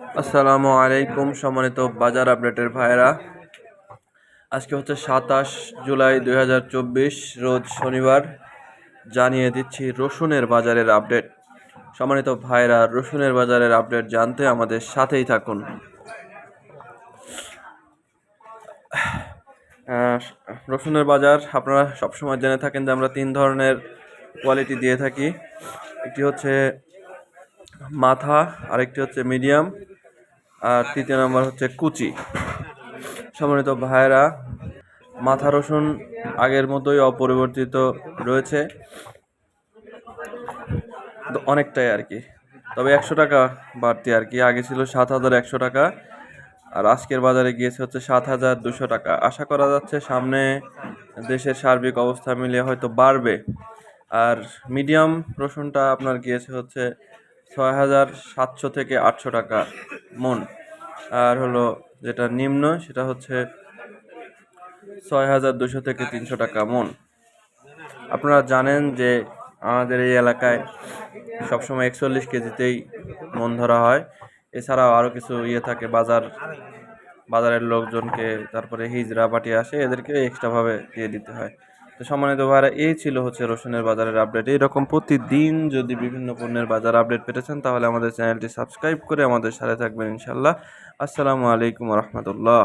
আসসালামু আলাইকুম, সম্মানিত বাজার আপডেটের ভাইরা আজকে হচ্ছে সাতাশ জুলাই দু হাজার চব্বিশ, রোজ শনিবার। জানিয়ে দিচ্ছি রসুনের বাজারের আপডেট। সম্মানিত ভাইরা রসুনের বাজারের আপডেট জানতে আমাদের সাথেই থাকুন। রসুনের বাজার, আপনারা সবসময় জেনে থাকেন যে আমরা তিন ধরনের কোয়ালিটি দিয়ে থাকি। একটি হচ্ছে মাথা, আরেকটি হচ্ছে মিডিয়াম। আর তৃতীয় নম্বর হচ্ছে কুচি। সম্মানিত ভাইয়েরা, মাথা রসুন আগের মতোই অপরিবর্তিত রয়েছে। অনেকটাই আর কি। তবে একশো টাকা বাড়তি আর কি। আগে ছিল সাত হাজার একশো টাকা, আর আজকের বাজারে গিয়েছে হচ্ছে সাত হাজার দুশো টাকা। আশা করা যাচ্ছে সামনে দেশের সার্বিক অবস্থা মিলিয়ে হয়তো বাড়বে। আর মিডিয়াম রসুনটা আপনার গিয়েছে হচ্ছে ছয় হাজার সাতশো থেকে আটশো টাকা। মন। আর হলো যেটা নিম্ন, সেটা হচ্ছে ছয় হাজার দুশো থেকে তিনশো টাকা মন। আপনারা জানেন যে আমাদের এই এলাকায় সবসময় একচল্লিশ কেজিতেই মন ধরা হয়। এছাড়াও আরও কিছু ইয়ে থাকে, বাজার, বাজারের লোকজনকে তারপরে হিজড়া পাটি আসে, এদেরকে এক্সট্রাভাবে দিয়ে দিতে হয়। তো সম্মানিত ভাইরা, এই ছিল হচ্ছে রসুনের বাজারের আপডেট এইরকম প্রতিদিন যদি বিভিন্ন পণ্যের বাজার আপডেট পেতে চান, তাহলে আমাদের চ্যানেলটি সাবস্ক্রাইব করে আমাদের সাথে থাকবেন ইনশাল্লাহ আসসালামু আলাইকুম রহমতুল্লাহ।